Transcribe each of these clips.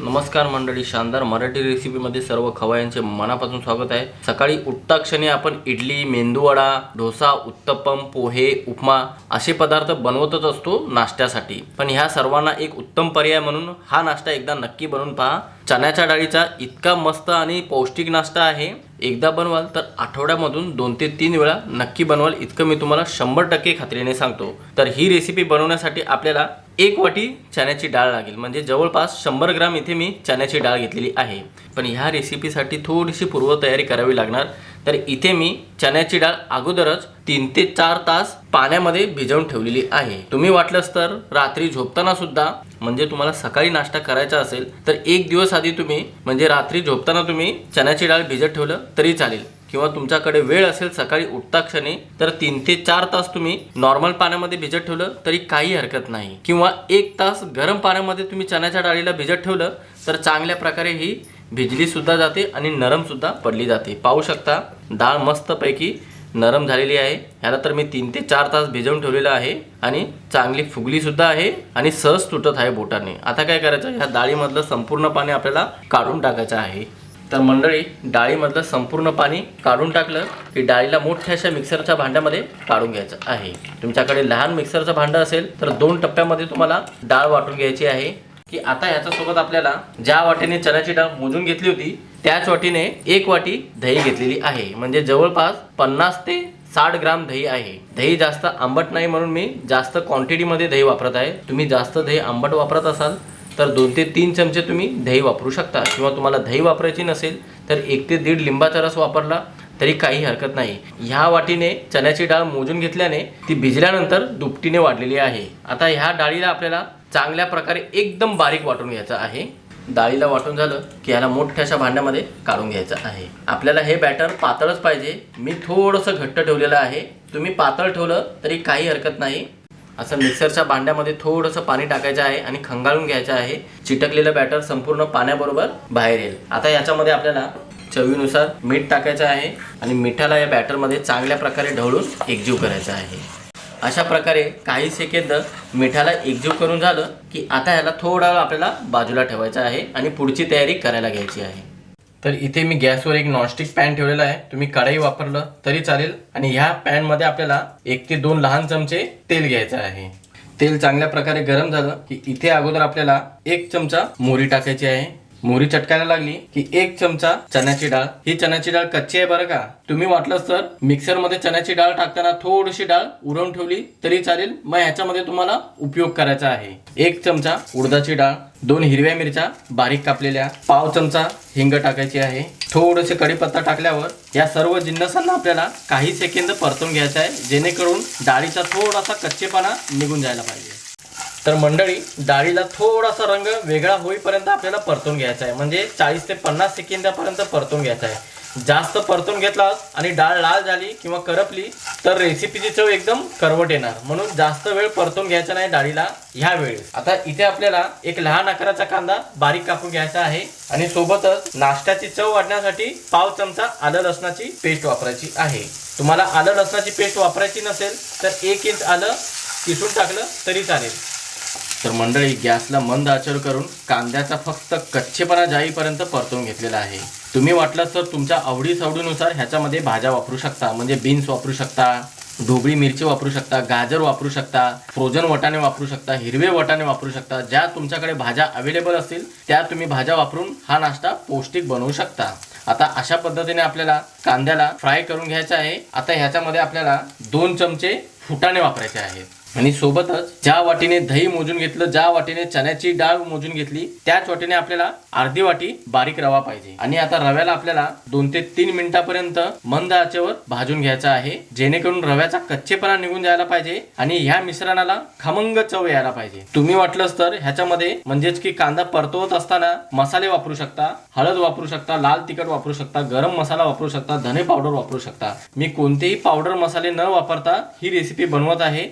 नमस्कार मंडळी शानदार मराठी रेसिपीमध्ये सर्व खवयांचे मनापासून स्वागत आहे. सकाळी उठता क्षणी आपण इडली मेंदूवडा डोसा उत्तपम पोहे उपमा असे पदार्थ बनवतच असतो नाश्त्यासाठी. पण ह्या सर्वांना एक उत्तम पर्याय म्हणून हा नाश्ता एकदा नक्की बनवून पहा. चण्याच्या डाळीचा इतका मस्त आणि पौष्टिक नाश्ता आहे. एकदा बनवाल तर आठवड्यामधून दोन ते तीन वेळा नक्की बनवाल. इतकं मी तुम्हाला शंभर टक्के खात्रीने सांगतो. तर ही रेसिपी बनवण्यासाठी आपल्याला एक वाटी चण्याची डाळ लागेल. म्हणजे जवळपास शंभर ग्राम इथे मी चण्याची डाळ घेतलेली आहे. पण ह्या रेसिपीसाठी थोडीशी पूर्वतयारी करावी लागणार. तर इथे मी चण्याची डाळ अगोदरच तीन ते चार तास पाण्यामध्ये भिजवून ठेवलेली आहे. तुम्ही वाटलंच तर रात्री झोपताना सुद्धा म्हणजे तुम्हाला सकाळी नाश्ता करायचा असेल तर एक दिवस आधी तुम्ही म्हणजे रात्री झोपताना तुम्ही चण्याची डाळ भिजत ठेवलं तरी चालेल. किंवा तुमच्याकडे वेळ असेल सकाळी उठता क्षणी तर तीन ते चार तास तुम्ही नॉर्मल पाण्यामध्ये भिजत ठेवलं तरी काही हरकत नाही. किंवा एक तास गरम पाण्यामध्ये तुम्ही चण्याच्या डाळीला भिजत ठेवलं तर चांगल्या प्रकारे ही भिजली सुद्धा जाते आणि नरम सुद्धा पडली जाते. पाहू शकता डाळ मस्तपैकी नरम झालेली आहे. ह्याला तर मी तीन ते चार तास भिजवून ठेवलेलं आहे आणि चांगली फुगलीसुद्धा आहे आणि सहज तुटत आहे बोटाने. आता काय करायचं? ह्या डाळीमधलं संपूर्ण पाणी आपल्याला काढून टाकायचं आहे. तर मंडळी डाळीमधलं संपूर्ण पाणी काढून टाकलं की डाळीला मोठ्या अशा मिक्सरच्या भांड्यामध्ये काढून घ्यायचं आहे. तुमच्याकडे लहान मिक्सरचं भांडं असेल तर दोन टप्प्यामध्ये तुम्हाला डाळ वाटून घ्यायची आहे. की आता ह्याच्यासोबत आपल्याला ज्या वाटीने चण्याची डाळ मोजून घेतली होती त्याच वाटीने एक वाटी दही घेतलेली आहे. म्हणजे जवळपास पन्नास ते साठ ग्राम दही आहे. दही जास्त आंबट नाही म्हणून मी जास्त क्वांटिटीमध्ये दही वापरत आहे. तुम्ही जास्त दही आंबट वापरत असाल तर दोन ते तीन चमचे तुम्ही दही वापरू शकता. किंवा तुम्हाला दही वापरायची नसेल तर एक ते दीड लिंबाचा रस वापरला तरी काही हरकत नाही. ह्या वाटीने चण्याची डाळ मोजून घेतल्याने ती भिजल्यानंतर दुपटीने वाढलेली आहे. आता ह्या डाळीला आपल्याला चांगल्या प्रकारे एकदम बारीक वाटून घ्यायचं आहे. डाळीला वाटून झालं की ह्याला मोठ्याशा भांड्यामध्ये काढून घ्यायचं आहे. आपल्याला हे बॅटर पातळच पाहिजे. मी थोडंसं घट्ट ठेवलेलं आहे. तुम्ही पातळ ठेवलं तरी काही हरकत नाही. असं मिक्सरच्या भांड्यामध्ये थोडंसं पाणी टाकायचं आहे आणि खंगाळून घ्यायचं आहे. चिटकलेलं बॅटर संपूर्ण पाण्याबरोबर बाहेर येईल. आता याच्यामध्ये आपल्याला चवीनुसार मीठ टाकायचं आहे आणि मिठाला या बॅटरमध्ये चांगल्या प्रकारे ढवळून एकजीव करायचं आहे. अशा प्रकारे काही सेकंद मिठाला एकजीव करून झालं की आता ह्याला थोडा आपल्याला बाजूला ठेवायचा आहे आणि पुढची तयारी करायला घ्यायची आहे. तर इथे मी गॅसवर एक नॉनस्टिक पॅन ठेवलेला आहे. तुम्ही कढई वापरलं तरी चालेल आणि ह्या पॅनमध्ये आपल्याला एक ते दोन लहान चमचे तेल घ्यायचं आहे. तेल चांगल्या प्रकारे गरम झालं की इथे अगोदर आपल्याला एक चमचा मोहरी टाकायची आहे. मोहरी चटकायला लागली की एक चमचा चण्याची डाळ. ही चण्याची डाळ कच्ची आहे बरं का? तुम्ही वाटलंच तर मिक्सरमध्ये चण्याची डाळ टाकताना थोडीशी डाळ उरवून ठेवली तरी चालेल. मग ह्याच्यामध्ये तुम्हाला उपयोग करायचा आहे. एक चमचा उडदाची डाळ दोन हिरव्या मिरच्या बारीक कापलेल्या पाव चमचा हिंग टाकायची आहे. थोडेसे कढीपत्ता टाकल्यावर या सर्व जिन्नसांना आपल्याला काही सेकंद परतून घ्यायचं आहे जेणेकरून डाळीचा थोडासा कच्चेपणा निघून जायला पाहिजे. तर मंडळी डाळीला थोडासा रंग वेगळा होईपर्यंत आपल्याला परतून घ्यायचा आहे. म्हणजे चाळीस ते पन्नास सेकंदापर्यंत परतून घ्यायचा आहे. जास्त परतून घेतला आणि डाळ लाल झाली किंवा करपली तर रेसिपीची चव एकदम करवट येणार. म्हणून जास्त वेळ परतून घ्यायचा नाही डाळीला ह्या वेळेस. आता इथे आपल्याला एक लहान आकाराचा कांदा बारीक कापून घ्यायचा आहे. आणि सोबतच नाश्त्याची चव वाढण्यासाठी पाव चमचा आलं लसणाची पेस्ट वापरायची आहे. तुम्हाला आलं लसणाची पेस्ट वापरायची नसेल तर एक इंच आलं किसून टाकलं तरी चालेल. तर मंडळी गॅसला मंद आचर करून कांद्याचा फक्त कच्चेपणा जाईपर्यंत परतून घेतलेला आहे. तुम्ही वाटलं तर तुमच्या आवडी सावडीनुसार ह्याच्यामध्ये भाज्या वापरू शकता म्हणजे बीन्स वापरू शकता ढोबळी मिरची वापरू शकता गाजर वापरू शकता फ्रोझन वटाणे वापरू शकता हिरवे वटाणे वापरू शकता ज्या तुमच्याकडे भाज्या अवेलेबल असतील त्या तुम्ही भाज्या वापरून हा नाश्ता पौष्टिक बनवू शकता. आता अशा पद्धतीने आपल्याला कांद्याला फ्राय करून घ्यायचा आहे. आता ह्याच्यामध्ये आपल्याला दोन चमचे फुटाणे वापरायचे आहेत. आणि सोबतच ज्या वाटीने दही मोजून घेतलं ज्या वाटीने चण्याची डाळ मोजून घेतली त्याच वाटीने आपल्याला अर्धी वाटी बारीक रवा पाहिजे. आणि आता रव्याला आपल्याला दोन ते तीन मिनिटापर्यंत मंद आचेवर भाजून घ्यायचा आहे जेणेकरून रव्याचा कच्चेपणा निघून जायला पाहिजे आणि ह्या मिश्रणाला खमंग चव यायला पाहिजे. तुम्ही वाटलंच तर ह्याच्यामध्ये म्हणजेच की कांदा परतवत असताना मसाले वापरू शकता हळद वापरू शकता लाल तिखट वापरू शकता गरम मसाला वापरू शकता धने पावडर वापरू शकता. मी कोणतेही पावडर मसाले न वापरता ही रेसिपी बनवत आहे.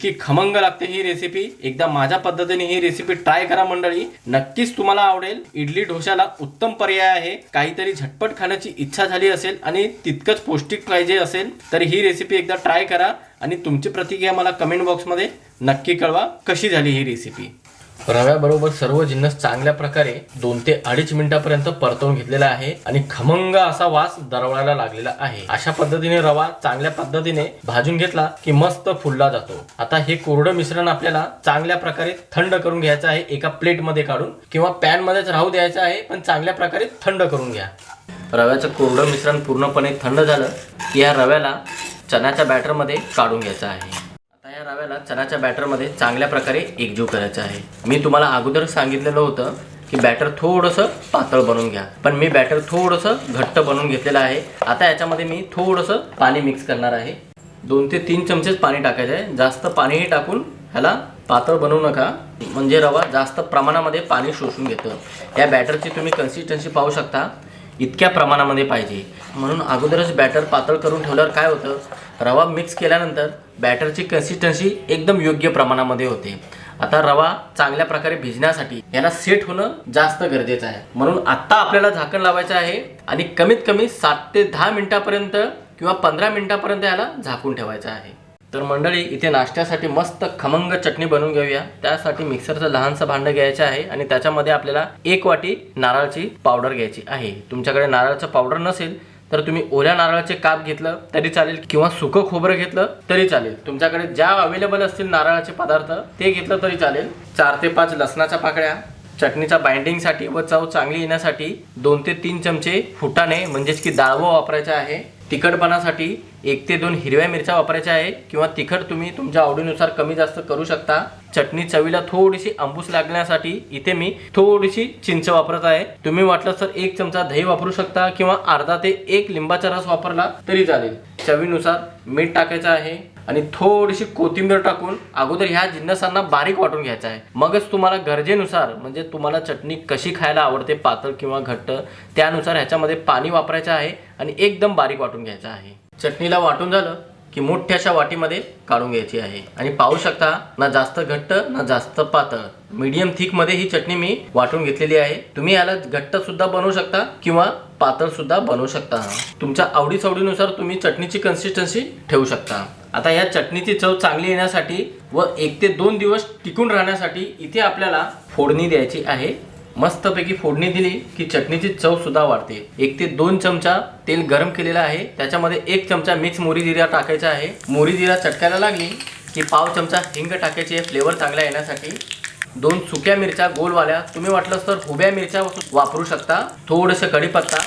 इतकी खमंग लागते ही रेसिपी एकदा माझ्या पद्धतीने ही रेसिपी ट्राय करा मंडळी. नक्कीच तुम्हाला आवडेल. इडली ढोशाला उत्तम पर्याय आहे. काहीतरी झटपट खाण्याची इच्छा झाली असेल आणि तितकंच पौष्टिक पाहिजे असेल तर ही रेसिपी एकदा ट्राय करा आणि तुमची प्रतिक्रिया मला कमेंट बॉक्समध्ये नक्की कळवा कशी झाली ही रेसिपी रव्याबरोबर सर्व जिन्नस चांगल्या प्रकारे दोन ते अडीच मिनिटापर्यंत परतवून घेतलेला आहे आणि खमंग असा वास दरवळायला लागलेला आहे. अशा पद्धतीने रवा चांगल्या पद्धतीने भाजून घेतला की मस्त फुलला जातो. आता हे कोरडं मिश्रण आपल्याला चांगल्या प्रकारे थंड करून घ्यायचं आहे. एका प्लेटमध्ये काढून किंवा पॅनमध्येच राहू द्यायचं आहे पण चांगल्या प्रकारे थंड करून घ्या. रव्याचं कोरडं मिश्रण पूर्णपणे थंड झालं की या रव्याला चण्याच्या बॅटरमध्ये काढून घ्यायचं आहे. आता चण्याच्या बॅटरमध्ये चांगल्या प्रकारे एकजीव करायचं आहे. मी तुम्हाला अगोदर सांगितलेलं होतं की बॅटर थोडंसं पातळ बनवून घ्या. पण मी बॅटर थोडंसं घट्ट बनवून घेतलेलं आहे. आता याच्यामध्ये मी थोडंसं पाणी मिक्स करणार आहे. दोन ते तीन चमचेच पाणी टाकायचं आहे. जास्त पाणीही टाकून ह्याला पातळ बनवू नका. म्हणजे रवा जास्त प्रमाणामध्ये पाणी शोषून घेतं. या बॅटरची तुम्ही कन्सिस्टन्सी पाहू शकता. इतक्या प्रमाणामध्ये पाहिजे. म्हणून अगोदरच बॅटर पातळ करून ठेवल्यावर काय होतं? रवा मिक्स केल्यानंतर बॅटरची कन्सिस्टन्सी एकदम योग्य प्रमाणामध्ये होते. आता रवा चांगल्या प्रकारे भिजण्यासाठी याला सेट होणं जास्त गरजेचं आहे. म्हणून आत्ता आपल्याला झाकण लावायचं आहे आणि कमीत कमी सात ते दहा मिनिटापर्यंत किंवा पंधरा मिनिटापर्यंत याला झाकून ठेवायचं आहे. तर मंडळी इथे नाश्त्यासाठी मस्त खमंग चटणी बनवून घेऊया. त्यासाठी मिक्सरचं लहानसं भांडं घ्यायचं आहे आणि त्याच्यामध्ये आपल्याला एक वाटी नारळाची पावडर घ्यायची आहे. तुमच्याकडे नारळाचं पावडर नसेल तर तुम्ही ओल्या नारळाचे काप घेतलं तरी चालेल किंवा सुकं खोबरं घेतलं तरी चालेल. तुमच्याकडे ज्या अवेलेबल असतील नारळाचे पदार्थ ते घेतलं तरी चालेल. चार ते पाच लसणाच्या पाकळ्या चटणीच्या बाइंडिंगसाठी व चव चांगली येण्यासाठी दोन ते तीन चमचे फुटाणे म्हणजेच की डाळवं वापरायचं आहे. तिखटपणासाठी एक ते दोन हिरव्या मिरच्या वापरायच्या आहे किंवा तिखट तुम्ही तुमच्या आवडीनुसार कमी जास्त करू शकता. चटणी चवीला थोडीशी आंबूस लागण्यासाठी इथे मी थोडीशी चिंच वापरत आहे. तुम्ही वाटलं तर एक चमचा दही वापरू शकता किंवा अर्धा ते एक लिंबाचा रस वापरला तरी चालेल. चवीनुसार मीठ टाकायचं आहे आणि थोडीशी कोथिंबीर टाकून अगोदर ह्या जिन्नसांना बारीक वाटून घ्यायचा आहे. मगच तुम्हाला गरजेनुसार म्हणजे तुम्हाला चटणी कशी खायला आवडते पातळ किंवा घट्ट त्यानुसार ह्याच्यामध्ये पाणी वापरायचं आहे आणि एकदम बारीक वाटून घ्यायचं आहे. चटणीला वाटून झालं की मोठ्याशा वाटीमध्ये काढून घ्यायची आहे. आणि पाहू शकता ना जास्त घट्ट ना जास्त पातळ. मीडियम थिकमध्ये ही चटणी मी वाटून घेतलेली आहे. तुम्ही याला घट्ट सुद्धा बनवू शकता किंवा पातळसुद्धा बनवू शकता. तुमच्या आवडीसवडीनुसार तुम्ही चटणीची कन्सिस्टन्सी ठेवू शकता. आता या चटणीची चव चांगली येण्यासाठी व एक ते दोन दिवस टिकून राहण्यासाठी इथे आपल्याला फोडणी द्यायची आहे. मस्तपैकी फोडणी दिली की चटणीची चव सुद्धा वाढते. एक ते दोन चमचा तेल गरम केलेला आहे. त्याच्यामध्ये एक चमचा मिक्स मोरी जिरा टाकायचा आहे. मोरी जिरा चटकायला लागली की पाव चमचा हिंग टाकायची आहे. फ्लेवर चांगला येण्यासाठी. दोन सुक्या मिरच्या गोलवाल्या. तुम्ही वाटलं तर उभ्या मिरच्या वापरू शकता. थोडंसं कढीपत्ता.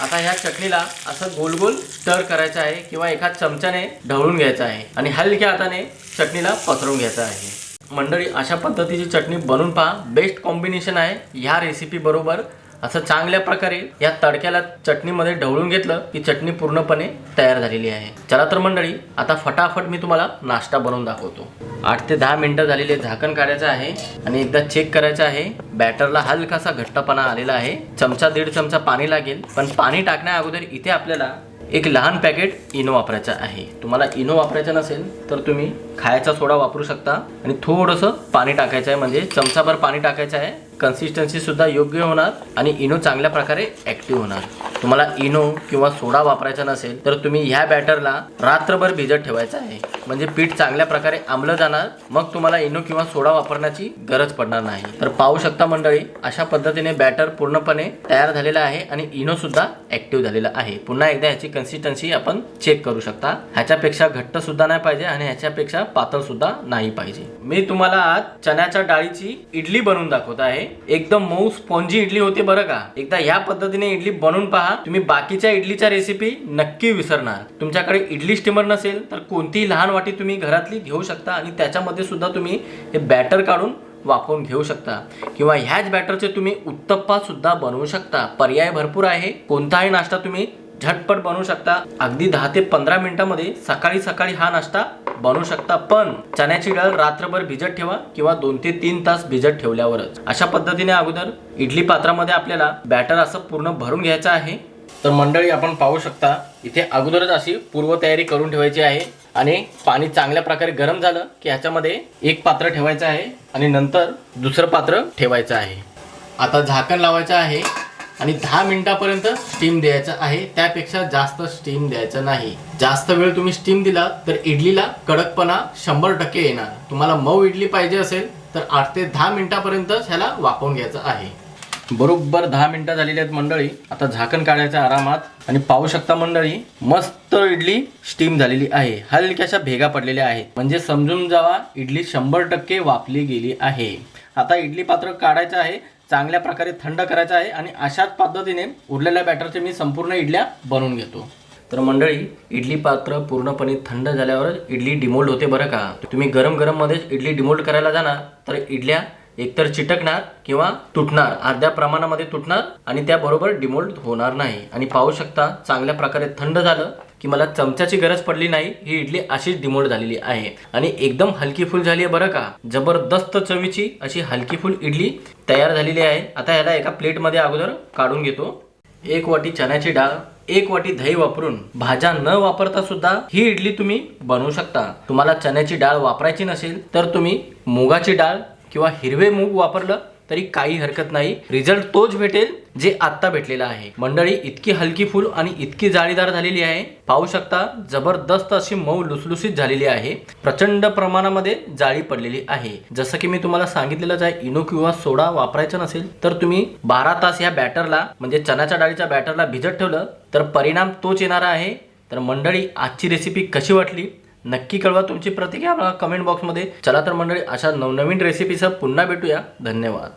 आता ह्या चटणीला असं गोल गोल स्टर करायचं आहे किंवा एका चमच्याने ढवळून घ्यायचं आहे आणि हलक्या हाताने चटणीला पसरवून घ्यायचं आहे. मंडळी अशा पद्धतीची चटणी बनवून पहा. बेस्ट कॉम्बिनेशन आहे. ह्या रेसिपी बरोबर असं चांगल्या प्रकारे या तडक्याला चटणीमध्ये ढवळून घेतलं की चटणी पूर्णपणे तयार झालेली आहे. चला तर मंडळी आता फटाफट मी तुम्हाला नाश्ता बनवून दाखवतो. आठ ते दहा मिनिटं झालेले झाकण काढायचं आहे आणि एकदा चेक करायचं आहे. बॅटरला हलकासा घट्टपणा आलेला आहे. चमचा दीड चमचा पाणी लागेल पण पाणी टाकण्या अगोदर इथे आपल्याला एक लहान पॅकेट इनो वापरायचं आहे. तुम्हाला इनो वापरायचं नसेल तर तुम्ही खायचा सोडा वापरू शकता आणि थोडंसं पाणी टाकायचं आहे म्हणजे चमचाभर पाणी टाकायचं आहे. कन्सिस्टन्सी सुद्धा योग्य होणार आणि इनो चांगल्या प्रकारे ॲक्टिव्ह होणार. तुम्हाला इनो किंवा सोडा वापरायचा नसेल तर तुम्ही ह्या बॅटरला रात्रभर भिजत ठेवायचं आहे. म्हणजे पीठ चांगल्या प्रकारे आंबलं जाणार मग तुम्हाला इनो किंवा सोडा वापरण्याची गरज पडणार नाही. तर पाहू शकता मंडळी अशा पद्धतीने बॅटर पूर्णपणे तयार झालेला आहे आणि इनो सुद्धा ऍक्टिव्ह झालेला आहे. पुन्हा एकदा ह्याची कन्सिस्टन्सी आपण चेक करू शकता. ह्याच्यापेक्षा घट्ट सुद्धा नाही पाहिजे आणि ह्याच्यापेक्षा पातळ सुद्धा नाही पाहिजे. मी तुम्हाला आज चण्याच्या डाळीची इडली बनवून दाखवत आहे. एकदम मऊ स्पॉन्जी इडली होते बरं का? एकदा ह्या पद्धतीने इडली बनवून पहा. तुम्ही बाकीच्या इडलीच्या रेसिपी नक्की विसरणार. तुमच्याकडे इडली स्टीमर नसेल तर कोणतीही लहान वाटी तुम्ही घरातली घेऊ शकता आणि त्याच्यामध्ये सुद्धा तुम्ही हे बॅटर काढून वापरून घेऊ शकता. किंवा ह्याच बॅटरचे तुम्ही उत्तप्पा सुद्धा बनवू शकता. पर्याय भरपूर आहे. कोणताही नाश्ता तुम्ही झटपट बनवू शकता. अगदी दहा ते पंधरा मिनिटामध्ये सकाळी सकाळी हा नाश्ता बनवू शकता. पण चण्याची डाळ रात्रभर भिजत ठेवा किंवा दोन ते तीन तास भिजत ठेवल्यावरच. अशा पद्धतीने अगोदर इडली पात्रामध्ये आपल्याला बॅटर असं पूर्ण भरून घ्यायचं आहे. तर मंडळी आपण पाहू शकता इथे अगोदरच अशी पूर्वतयारी करून ठेवायची आहे. आणि पाणी चांगल्या प्रकारे गरम झालं की ह्याच्यामध्ये एक पात्र ठेवायचं आहे आणि नंतर दुसरं पात्र ठेवायचं आहे. आता झाकण लावायचं आहे. आणि दहा मिनिटापर्यंत स्टीम द्यायचं आहे. त्यापेक्षा जास्त स्टीम द्यायचं नाही. जास्त वेळ तुम्ही स्टीम दिला तर इडलीला कडकपणा शंभर टक्के येणार. तुम्हाला मऊ इडली पाहिजे असेल तर आठ ते दहा मिनिटापर्यंत ह्याला वापरून घ्यायचं आहे. बरोबर दहा मिनिटं झालेली आहेत मंडळी. आता झाकण काढायचं आरामात. आणि पाहू शकता मंडळी मस्त इडली स्टीम झालेली आहे. हलक्याशा भेगा पडलेल्या आहेत. म्हणजे समजून जावा इडली शंभर टक्के वापली गेली आहे. आता इडली पात्र काढायचं आहे. चांगल्या प्रकारे थंड करायचं आहे आणि अशाच पद्धतीने उरलेल्या बॅटरचे मी संपूर्ण इडल्या बनवून घेतो. तर मंडळी इडली पात्र पूर्णपणे थंड झाल्यावर इडली डिमोल्ड होते बरं का? तुम्ही गरम गरममध्येच इडली डिमोल्ड करायला जाणार तर इडल्या एकतर चिटकणार किंवा तुटणार अर्ध्या प्रमाणामध्ये तुटणार आणि त्याबरोबर डिमोल्ड होणार नाही. आणि पाहू शकता चांगल्या प्रकारे थंड झालं की मला चमच्याची गरज पडली नाही ही इडली अशीच डिमोल्ड झालेली आहे. आणि एकदम हलकी फुल झाली आहे बरं का? जबरदस्त चवीची अशी हलकी फुल इडली तयार झालेली आहे. आता ह्याला एका प्लेटमध्ये अगोदर काढून घेतो. एक वाटी चण्याची डाळ एक वाटी दही वापरून भाज्या न वापरता सुद्धा ही इडली तुम्ही बनवू शकता. तुम्हाला चण्याची डाळ वापरायची नसेल तर तुम्ही मुगाची डाळ किंवा हिरवे मूग वापरलं तरी काही हरकत नाही. रिझल्ट तोच भेटेल जे आत्ता भेटलेला आहे. मंडळी इतकी हलकी फुल आणि इतकी जाळीदार झालेली आहे. पाहू शकता जबरदस्त अशी मऊ लुसलुसीत झालेली आहे. प्रचंड प्रमाणामध्ये जाळी पडलेली आहे. जसं की मी तुम्हाला सांगितलेलंच आहे इनो किंवा सोडा वापरायचा नसेल तर तुम्ही बारा तास या बॅटरला म्हणजे चण्याच्या डाळीच्या बॅटरला भिजत ठेवलं तर परिणाम तोच येणार आहे. तर मंडळी आजची रेसिपी कशी वाटली? नक्की कळवा तुमची प्रतिक्रिया मला कमेंट बॉक्समध्ये चला तर मंडळी अशा नवनवीन रेसिपीसह पुन्हा भेटूया. धन्यवाद.